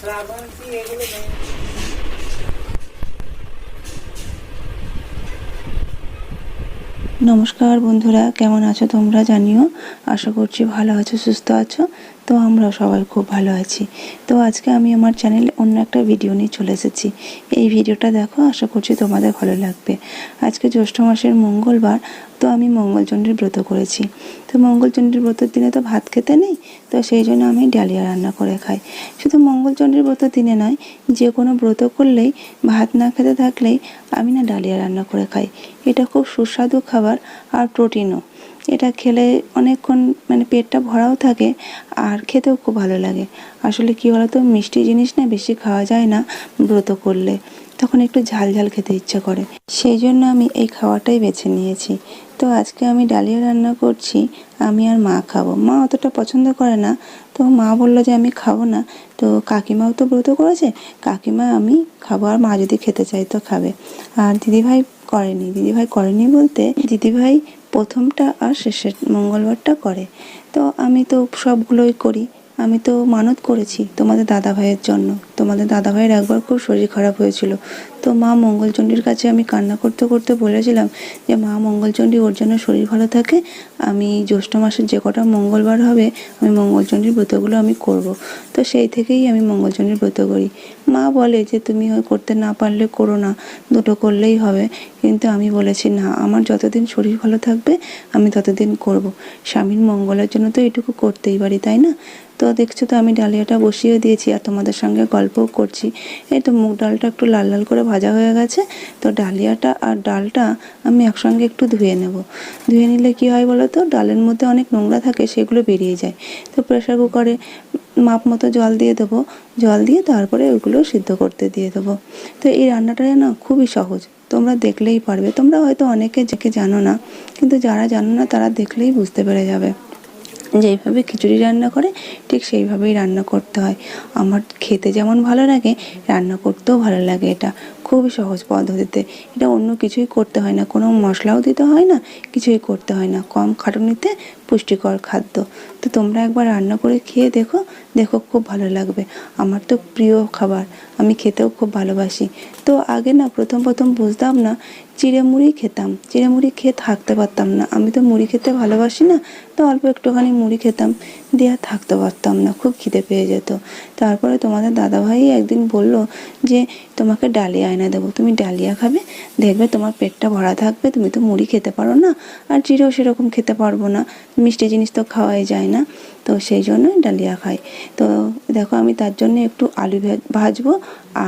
শ্রাবন্তী এগুলো নমস্কার বন্ধুরা কেমন আছো তোমরা জানিও? আশা করছি ভালো আছো সুস্থ আছো। তো আমরা সবাই খুব ভালো আছি। তো আজকে আমি আমার চ্যানেলে অন্য একটা ভিডিও নিয়ে চলে এসেছি। এই ভিডিওটা দেখো, আশা করছি তোমাদের ভালো লাগবে। আজকে জ্যৈষ্ঠ মাসের মঙ্গলবার, তো আমি মঙ্গলচণ্ডীর ব্রত করেছি। তো মঙ্গলচণ্ডীর ব্রতের দিনে তো ভাত খেতে নেই, তো সেই জন্য আমি ডালিয়া রান্না করে খাই। শুধু মঙ্গলচণ্ডীর ব্রত দিনে নয়, যে কোনো ব্রত করলেই, ভাত না খেতে থাকলেই আমি না ডালিয়া রান্না করে খাই। এটা খুব সুস্বাদু খাবার আর প্রোটিনও এটা খেলে অনেকক্ষণ মানে পেটটা ভরাও থাকে আর খেতেও খুব ভালো লাগে। আসলে কী বলতো, মিষ্টি জিনিস না বেশি খাওয়া যায় না ব্রত করলে। তখন একটু ঝাল ঝাল খেতে ইচ্ছে করে। সেই জন্য আমি এই খাওয়াটাই বেছে নিয়েছি। তো আজকে আমি ডালিয়া রান্না করছি, আমি আর মা খাব। মা অতটা পছন্দ করে না। তো মা বলল যে আমি খাব না। তো কাকিমাও তো ব্রত করেছে। কাকিমা আমি খাব আর মা যদি খেতে চাই তো খাবে। আর দিদিভাই করেনি। দিদিভাই করেনি বলতে দিদিভাই প্রথমটা আর শেষের মঙ্গলবারটা করে। তো আমি তো সবগুলোই করি। আমি তো মানত করেছি তোমাদের দাদা ভাইয়ের জন্য। তোমাদের দাদা ভাইয়ের একবার খুব শরীর খারাপ হয়েছিল। তো মা মঙ্গলচণ্ডীর কাছে আমি কান্না করতে করতে বলেছিলাম যে, মা মঙ্গলচণ্ডী, ওর জন্য শরীর ভালো থাকে, আমি জ্যৈষ্ঠ মাসের যে কটা মঙ্গলবার হবে, আমি মঙ্গলচণ্ডীর ব্রতগুলো আমি করব। তো সেই থেকেই আমি মঙ্গলচণ্ডীর ব্রত করি। মা বলে যে, তুমি করতে না পারলে করো না, দুটো করলেই হবে। কিন্তু আমি বলেছি, না, আমার যতদিন শরীর ভালো থাকবে, আমি ততদিন করব। স্বামীর মঙ্গলের জন্য তো এটুকু করতেই পারি, তাই না? তো দেখছ তো আমি ডালিয়াটা বসিয়ে দিয়েছি আর তোমাদের সঙ্গে গল্পও করছি। এই তো মুগ ডালটা একটু লাল লাল করে ভাজা হয়ে গেছে। তো ডালিয়াটা আর ডালটা আমি একসঙ্গে একটু ধুয়ে নেব। ধুয়ে নিলে কি হয় বলো তো? ডালের মধ্যে অনেক নোংরা থাকে, সেগুলো বেরিয়ে যায়। তো প্রেশার কুকারে মাপ মতো জল দিয়ে দেবো। জল দিয়ে তারপরে ওগুলো সিদ্ধ করতে দিয়ে দেবো। তো এই রান্নাটা না খুবই সহজ। তোমরা দেখলেই পারবে। তোমরা হয়তো অনেকে যেকে জানো না, কিন্তু যারা জানো না তারা দেখলেই বুঝতে পেরে যাবে। যেইভাবে খিচুড়ি রান্না করে, ঠিক সেইভাবেই রান্না করতে হয়। আমার খেতে যেমন ভালো লাগে, রান্না করতেও ভালো লাগে এটা। খুবই সহজ পদ্ধতিতে। এটা অন্য কিছুই করতে হয় না। কোনো মশলাও দিতে হয় না, কিছুই করতে হয় না। কম খাটুনিতে পুষ্টিকর খাদ্য। তো তোমরা একবার রান্না করে খেয়ে দেখো দেখো খুব ভালো লাগবে। আমার তো প্রিয় খাবার, আমি খেতেও খুব ভালোবাসি। তো আগে না প্রথম প্রথম বুঝতাম না, চিড়ে মুড়ি খেতাম। চিড়ে মুড়ি খেয়ে থাকতে পারতাম না। আমি তো মুড়ি খেতে ভালোবাসি না, তো অল্প একটুখানি মুড়ি খেতাম। দিয়ে থাকতে পারতাম না, খুব খিদে পেয়ে যেত। তারপরে তোমাদের দাদাভাই একদিন বলল যে, তোমাকে ডালিয়া আয়না দেবো, তুমি ডালিয়া খাবে, দেখবে তোমার পেটটা ভরা থাকবে, তুমি তো মুড়ি খেতে পারো না, আর চিরেও সেরকম খেতে পারব না, মিষ্টি জিনিস তো খাওয়াই যায় না। তো সেই জন্য ডালিয়া খাই। তো দেখো আমি তার জন্য একটু আলু ভাজবো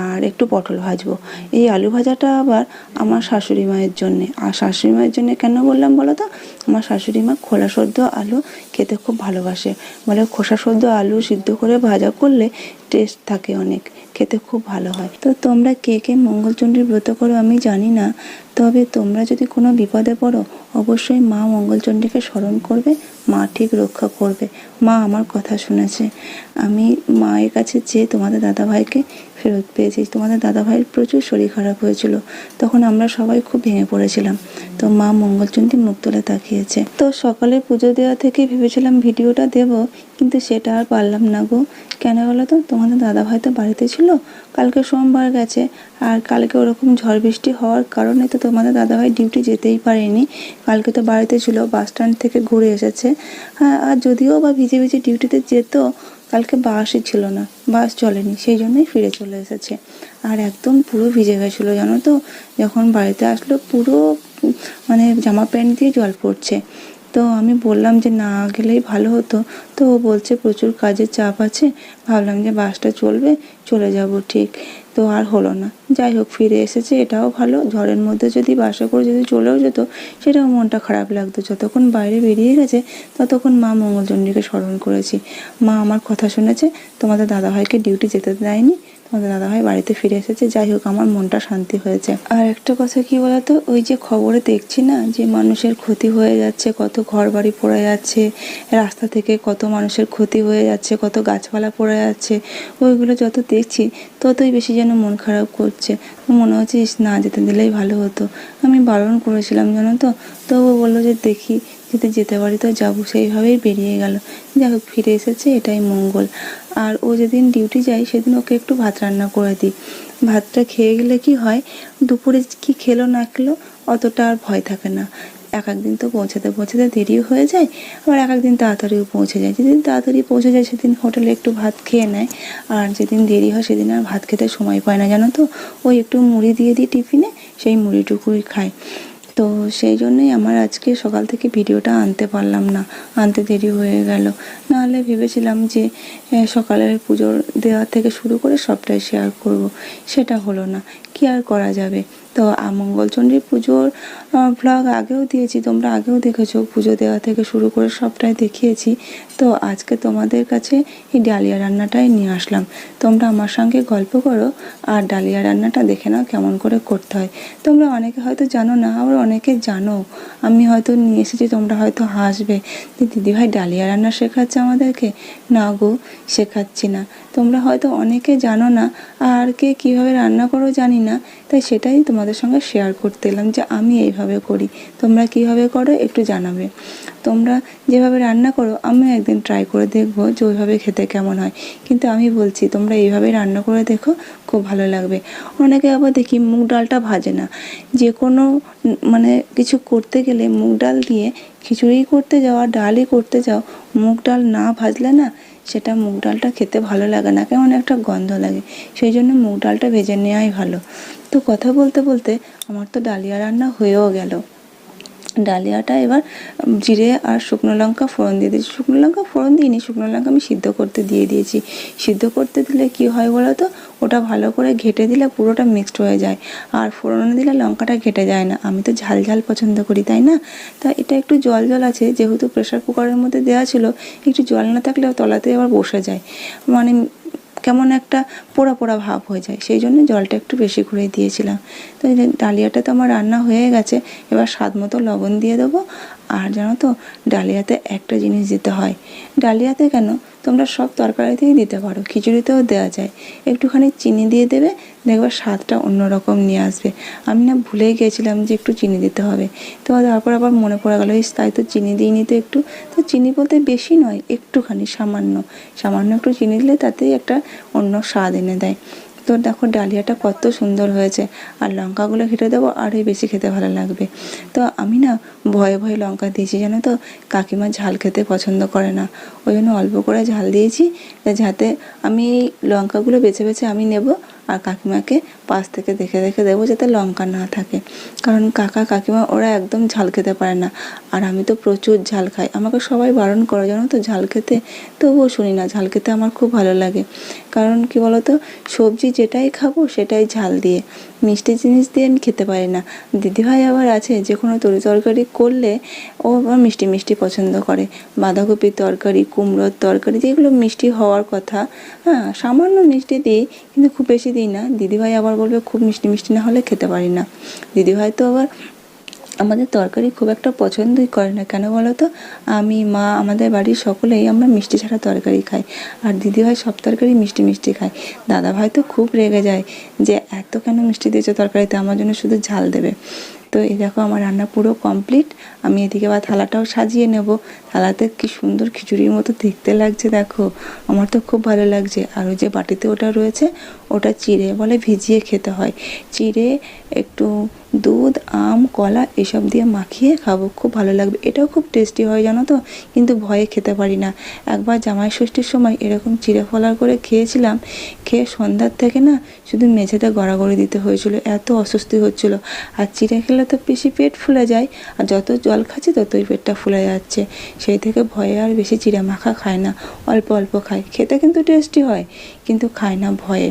আর একটু পটল ভাজবো। এই আলু ভাজাটা আবার আমার শাশুড়ি মায়ের জন্যে। আর শাশুড়ি মায়ের জন্য কেন বললাম বলো তো? আমার শাশুড়ি মা খোলা সদ্য আলু খেতে খুব ভালোবাসে। বলে খোসা সদ্য আলু সিদ্ধ করে ভাজা করলে টেস্ট থাকে অনেক। খেতে খুব ভালো হয়। তো তোমরা কে কে মঙ্গলচণ্ডীর ব্রত করো আমি জানি না। তবে তোমরা যদি কোনো বিপদে পড়ো, অবশ্যই মা মঙ্গলচণ্ডীকে স্মরণ করবে, মা ঠিক রক্ষা করবে। মা আমার কথা শুনেছে। আমি মায়ের কাছে চেয়ে তোমাদের দাদাভাইকে ফেরত পেয়েছি তোমাদের দাদাভাইয়ের প্রচুর শরীর খারাপ হয়েছিল। তখন আমরা সবাই খুব ভেঙে পড়েছিলাম। তো মা মঙ্গলচণ্ডী মুখ তুলে তাকিয়েছে। তো সকালে পুজো দেওয়া থেকে ভেবেছিলাম ভিডিওটা দেব, কিন্তু সেটা আর পারলাম না গো। কেন বলো তো? তোমাদের দাদাভাই তো বাড়িতে ছিল। কালকে সোমবার গেছে। আর কালকে ওরকম ঝড় বৃষ্টি হওয়ার কারণে তো তোমাদের দাদাভাই ডিউটি যেতেই পারেনি। কালকে তো বাড়িতে ছিল, বাস স্ট্যান্ড থেকে ঘুরে এসেছে। হ্যাঁ আর যদিও বা ভিজে ভিজে ডিউটিতে যেত কালকে বাসই ছিল না, বাস চলেনি, সেই জন্যই ফিরে চলে এসেছে। আর একদম পুরো ভিজে গেছিল, জানো তো? যখন বাড়িতে আসলো, পুরো মানে জামা প্যান্ট দিয়ে জল পড়ছে। তো আমি বললাম যে না গেলেই ভালো হতো। তো ও বলছে, প্রচুর কাজের চাপ আছে, ভাবলাম যে বাসটা চলবে, চলে যাব ঠিক। তো আর হলো না। যাই হোক, ফিরে এসেছে, এটাও ভালো। ঝড়ের মধ্যে যদি বাসে করে যদি চলেও যেত, সেটাও মনটা খারাপ লাগতো। যতক্ষণ বাইরে বেরিয়ে গেছে, ততক্ষণ মা মঙ্গলচণ্ডীকে স্মরণ করেছি। মা আমার কথা শুনেছে, তোমাদের দাদাভাইকে ডিউটি যেতে দেয়নি। তোমাদের দাদাভাই বাড়িতে ফিরে এসেছে। যাই হোক, আমার মনটা শান্তি হয়েছে। আর একটা কথা কি বলতো? ওই যে খবরে দেখছি না, যে মানুষের ক্ষতি হয়ে যাচ্ছে, কত ঘর বাড়ি পড়ে যাচ্ছে, রাস্তা থেকে কত মানুষের ক্ষতি হয়ে যাচ্ছে, কত গাছপালা পড়ে যাচ্ছে, ওইগুলো যত দেখছি, ততই বেশি যেন মন খারাপ করছে। মনে হচ্ছে না যেতে দিলেই ভালো হতো। আমি বারণ করেছিলাম, জানো তো? তবু বলল যে, দেখি যদি যেতে পারি, তো যাব সেইভাবেই বেরিয়ে গেল। যাই হোক, ফিরে এসেছে, এটাই মঙ্গল। আর ও যেদিন ডিউটি যায়, সেদিন ওকে একটু ভাত রান্না করে দিই। ভাতটা খেয়ে গেলে কি হয়, দুপুরে কি খেলো না খেলো, অতটা আর ভয় থাকে না। এক একদিন তো পৌঁছাতে পৌঁছাতে দেরিও হয়ে যায়, আবার এক একদিন তাড়াতাড়িও পৌঁছে যায়। যেদিন তাড়াতাড়ি পৌঁছে যায়, সেদিন হোটেলে একটু ভাত খেয়ে নেয়। আর যেদিন দেরি হয়, সেদিন আর ভাত খেতে সময় পায় না, জানো তো? ওই একটু মুড়ি দিয়ে দিই টিফিনে, সেই মুড়িটুকুই খায়। তো সেই জন্যই আমার আজকে সকাল থেকে ভিডিওটা আনতে পারলাম না, আনতে দেরি হয়ে গেল। নাহলে ভেবেছিলাম যে সকালের পুজোর দেওয়া থেকে শুরু করে সবটাই শেয়ার করব। সেটা হলো না, কি আর করা যাবে? তো মঙ্গলচণ্ডী পুজোর ভ্লগ আগেও দিয়েছি, তোমরা আগেও দেখেছ, পুজো দেওয়া থেকে শুরু করে সবটাই দেখিয়েছি। তো, আজকে তোমাদের কাছে এই ডালিয়া রান্নাটাই নিয়ে আসলাম। তোমরা আমার সঙ্গে গল্প করো, আর ডালিয়া রান্নাটা দেখে নাও কেমন করে করতে হয়। তোমরা অনেকে হয়তো জানো না, আবার অনেকে জানো। আমি হয়তো নিয়ে এসেছি, তোমরা হয়তো হাসবে, যে দিদিভাই ডালিয়া রান্না শেখাচ্ছে আমাদেরকে? না গো, শেখাচ্ছি না। তোমরা হয়তো অনেকে জানো না, আর কে কীভাবে রান্না করো জানি না, তাই সেটাই তোমাদের সঙ্গে শেয়ার করতে এলাম যে আমি এইভাবে করি। তোমরা কীভাবে করো একটু জানাবে। তোমরা যেভাবে রান্না করো, আমিও একদিন ট্রাই করে দেখব যে ওইভাবে খেতে কেমন হয়। কিন্তু আমি বলছি, তোমরা এইভাবে রান্না করে দেখো, খুব ভালো লাগবে। অনেকে আবার দেখি মুগ ডালটা ভাজে না। যে কোনো মানে কিছু করতে গেলে মুগ ডাল দিয়ে খিচুড়ি করতে যাও আর ডালই করতে যাও, মুগ ডাল না ভাজলে না সেটা মুগ ডালটা খেতে ভালো লাগে না। কেমন একটা গন্ধ লাগে। সেই জন্য মুগ ডালটা ভেজে নেওয়াই ভালো। তো কথা বলতে বলতে আমার তো ডালিয়া রান্না হয়েও গেল। ডালিয়াটা এবার জিরে আর শুকনো লঙ্কা ফোড়ন দিয়ে দিয়েছি। শুকনো লঙ্কা ফোড়ন দিইনি, শুকনো লঙ্কা আমি সিদ্ধ করতে দিয়ে দিয়েছি। সিদ্ধ করতে দিলে কি হয় বলো তো? ওটা ভালো করে ঘেটে দিলে পুরোটা মিক্সড হয়ে যায়। আর ফোড়নে দিলে লঙ্কাটা ঘেটে যায় না। আমি তো ঝাল ঝাল পছন্দ করি, তাই না? তা এটা একটু জল জল আছে, যেহেতু প্রেশার কুকারের মধ্যে দেওয়া ছিল, একটু জল না থাকলে তলাতে আবার বসে যায়। মানে কেমন একটা পোড়া পোড়া ভাব হয়ে যায়। সেই জন্য জলটা একটু বেশি ঘুরে দিয়েছিলাম। তো ডালিয়াটা তো আমার রান্না হয়ে গেছে, এবার স্বাদ মতো লবণ দিয়ে দেবো। আর জানো তো, ডালিয়াতে একটা জিনিস দিতে হয়। ডালিয়াতে কেন তোমরা সব তরকারিতেই দিতে পারো। খিচুড়িতেও দেওয়া যায়। একটুখানি চিনি দিয়ে দেবে, দেখবে স্বাদটা অন্যরকম নিয়ে আসবে। আমি না ভুলেই গিয়েছিলাম যে একটু চিনি দিতে হবে। তো তারপর আবার মনে পড়ে গেলো তাই তো চিনি দিইনি তো একটু। তো চিনি বলতে বেশি নয়, একটুখানি সামান্য। সামান্য একটু চিনি দিলে তাতেই একটা অন্য স্বাদ এনে দেয়। তো দেখো ডালিয়াটা কত সুন্দর হয়েছে। আর লঙ্কাগুলো ঘেটে দেবো, আরই বেশি খেতে ভালো লাগবে। তো আমি না ভয়ে ভয়ে লঙ্কা দিয়েছি, জানো তো? কাকিমা ঝাল খেতে পছন্দ করে না। ওই জন্য অল্প করে ঝাল দিয়েছি, যাতে আমি লঙ্কাগুলো বেছে বেছে আমি নেব আর কাকিমাকে পাশ থেকে দেখে দেখে দেবো যাতে লঙ্কা না থাকে। কারণ কাকা, কাকিমা ওরা একদম ঝাল খেতে পারে না। আর আমি তো প্রচুর ঝাল খাই। আমাকে সবাই বারণ করে, জানো তো? ঝাল খেতে? তবুও শুনি না, ঝাল খেতে আমার খুব ভালো লাগে। কারণ কি বলতো? সবজি যেটাই খাব সেটাই ঝাল দিয়ে। মিষ্টি জিনিস দিয়ে আমি খেতে পারি না। দিদিভাই আবার আছে, যে কোনো তরি তরকারি করলে ও আবার মিষ্টি মিষ্টি পছন্দ করে। বাঁধাকপির তরকারি, কুমড়োর তরকারি, যেগুলো মিষ্টি হওয়ার কথা। হ্যাঁ সামান্য মিষ্টি দিই, কিন্তু খুব বেশি দিই না। দিদিভাই আবার বলবে, খুব মিষ্টি মিষ্টি না হলে খেতে পারি না। দিদিভাই তো আবার আমাদের তরকারি খুব একটা পছন্দই করে না। কেন বলো তো? আমি, মা, আমাদের বাড়ির সকলেই আমরা মিষ্টি ছাড়া তরকারি খাই। আর দিদিভাই সব তরকারি মিষ্টি মিষ্টি খায়। দাদা ভাই তো খুব রেগে যায় যে, এত কেন মিষ্টি দিয়েছ তরকারিতে? আমার জন্য শুধু ঝাল দেবে। তো এই দেখো, আমার রান্না পুরো কমপ্লিট আমি এদিকে বা থালাটাও সাজিয়ে নেব। থালাতে কি সুন্দর খিচুড়ির মতো দেখতে লাগছে, দেখো। আমার তো খুব ভালো লাগছে। আর ওই যে বাটিতে ওটা রয়েছে ওটা চিড়ে বলে ভিজিয়ে খেতে হয়। চিড়ে একটু দুধ, আম, কলা এসব দিয়ে মাখিয়ে খাব, খুব ভালো লাগবে। এটাও খুব টেস্টি হয় জানো তো? কিন্তু ভয়ে খেতে পারি না। একবার জামাই ষষ্ঠীর সময় এরকম চিড়ে ফলার করে খেয়েছিলাম, খেয়ে সন্ধ্যার থেকে না শুধু মেঝেতে গড়াগড়ি দিতে হয়েছিল, এত অস্বস্তি হচ্ছিল। আর চিড়ে খেলে তো বেশি পেট ফুলে যায়, আর যত জল খাচ্ছি ততই পেটটা ফুলে যাচ্ছে। সেই থেকে ভয়ে আর বেশি চিড়ে মাখা খায় না, অল্প অল্প খায়। খেতে কিন্তু টেস্টি হয়, কিন্তু খায় না ভয়ে।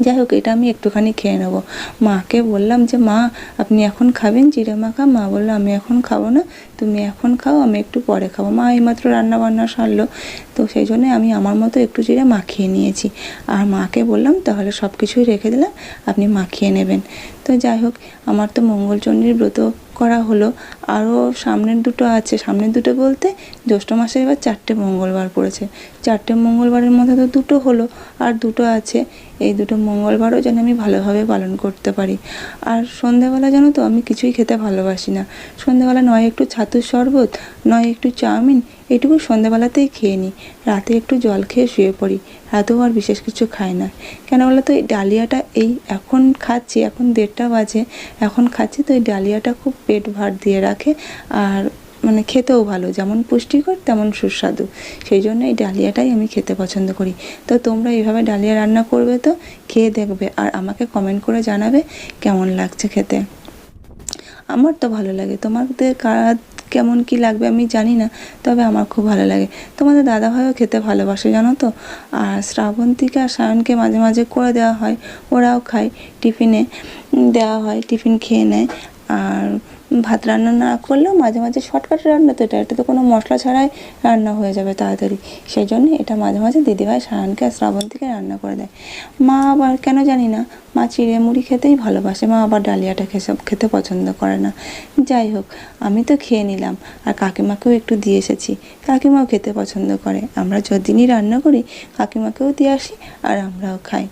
যাই হোক এটা আমি একটুখানি খেয়ে নেব। মাকে বললাম যে, মা, আপনি এখন খাবেন চিড়ে মাখা? মা বলল, আমি এখন খাব না, তুমি এখন খাও, আমি একটু পরে খাব। মা এইমাত্র রান্না বান্না সারলো, তো সেই জন্যে আমি আমার মতো একটু চিড়ে মাখিয়ে নিয়েছি। আর মাকে বললাম, তাহলে সব কিছুই রেখে দিলাম, আপনি মাখিয়ে নেবেন। তো যাই হোক আমার তো মঙ্গলচণ্ডীর ব্রত করা হলো। আরও সামনের দুটো আছে। সামনের দুটো বলতে জ্যৈষ্ঠ মাসে এবার চারটে মঙ্গলবার পড়েছে। চারটে মঙ্গলবারের মধ্যে তো দুটো হলো। আর দুটো আছে। এই দুটো মঙ্গলবারও যেন আমি ভালোভাবে পালন করতে পারি। আর সন্ধেবেলা জানো তো আমি কিছুই খেতে ভালোবাসি না। সন্ধেবেলা নয় একটু ছাতুর শরবত, নয় একটু চাউমিন এইটুকু সন্ধ্যাবেলাতেই খেয়ে নিই। রাতে একটু জল খেয়ে শুয়ে পড়ি। রাতেও আর বিশেষ কিছু খাই না। কেন বলো তো এই ডালিয়াটা এই এখন খাচ্ছি, এখন দেড়টা বাজে, এখন খাচ্ছি তো এই ডালিয়াটা খুব পেট ভার দিয়ে রাখে আর মানে খেতেও ভালো। যেমন পুষ্টিকর, তেমন সুস্বাদু। সেই জন্য এই ডালিয়াটাই আমি খেতে পছন্দ করি। তো তোমরা এইভাবে ডালিয়া রান্না করবে তো, খেয়ে দেখবে আর আমাকে কমেন্ট করে জানাবে কেমন লাগছে খেতে। আমার তো ভালো লাগে। তোমাদের কার কেমন কি লাগবে আমি জানি না, তবে আমার খুব ভালো লাগে। তোমাদের দাদা দাদাভাইও খেতে ভালোবাসে, জানো তো? আর শ্রাবন্তীকে আর সায়নকে মাঝে মাঝে করে দেওয়া হয়, ওরাও খায়, টিফিনে দেওয়া হয়, টিফিন খেয়ে নেয়। আর ভাত রান্না না করলেও মাঝে মাঝে শর্টকাট রান্না তো এটা এটা তো কোনো মশলা ছাড়াই রান্না হয়ে যাবে তাড়াতাড়ি। সেই জন্য এটা মাঝে মাঝে দিদিভাই সায়নকে আর থেকে রান্না করে দেয়। মা আবার কেন জানি না, মা চিড়ে মুড়ি খেতেই ভালোবাসে, মা আবার ডালিয়াটা খেসব খেতে পছন্দ করে না। যাই হোক, আমি তো খেয়ে নিলাম, আর কাকিমাকেও একটু দিয়ে এসেছি, কাকিমাও খেতে পছন্দ করে। আমরা যদিনই রান্না করি, কাকিমাকেও দিয়ে আসি, আর আমরাও খাই।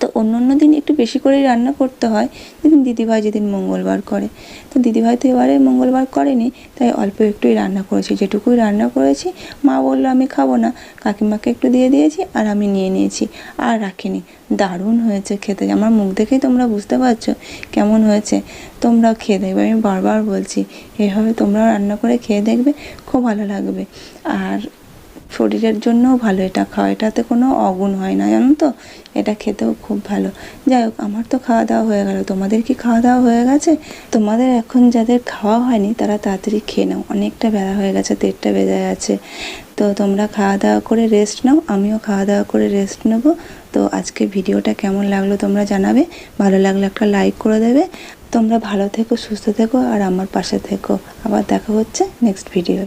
তো অন্য অন্য দিন একটু বেশি করেই রান্না করতে হয়। যেদিন দিদিভাই যেদিন মঙ্গলবার করে। তো দিদিভাই তো এবারে মঙ্গলবার করেনি, তাই অল্প একটুই রান্না করেছি। যেটুকুই রান্না করেছি, মা বলল, আমি খাব না। কাকিমাকে একটু দিয়ে দিয়েছি আর আমি নিয়ে নিয়েছি। আর রাখিনি। দারুণ হয়েছে খেতে। আমার মুখ দেখেই তোমরা বুঝতে পারছ কেমন হয়েছে। তোমরাও খেয়ে দেখবে। আমি বারবার বলছি, এভাবে তোমরাও রান্না করে খেয়ে দেখবে। খুব ভালো লাগবে। আর শরীরের জন্যও ভালো, এটা খাওয়া এটাতে কোনো অগুণ হয় না, জানো তো? এটা খেতেও খুব ভালো। যাই হোক, আমার তো খাওয়া দাওয়া হয়ে গেল। তোমাদের কি খাওয়া দাওয়া হয়ে গেছে? তোমাদের এখন যাদের খাওয়া হয়নি, তারা তাড়াতাড়ি খেয়ে নাও। অনেকটা বেলা হয়ে গেছে, দেড়টা বেজে গেছে। তো তোমরা খাওয়া দাওয়া করে রেস্ট নাও, আমিও খাওয়া দাওয়া করে রেস্ট নেব। তো আজকে ভিডিওটা কেমন লাগল তোমরা জানাবে। ভালো লাগলে একটা লাইক করে দেবে। তোমরা ভালো থেকো, সুস্থ থেকো, আর আমার পাশে থেকো। আবার দেখা হচ্ছে নেক্সট ভিডিও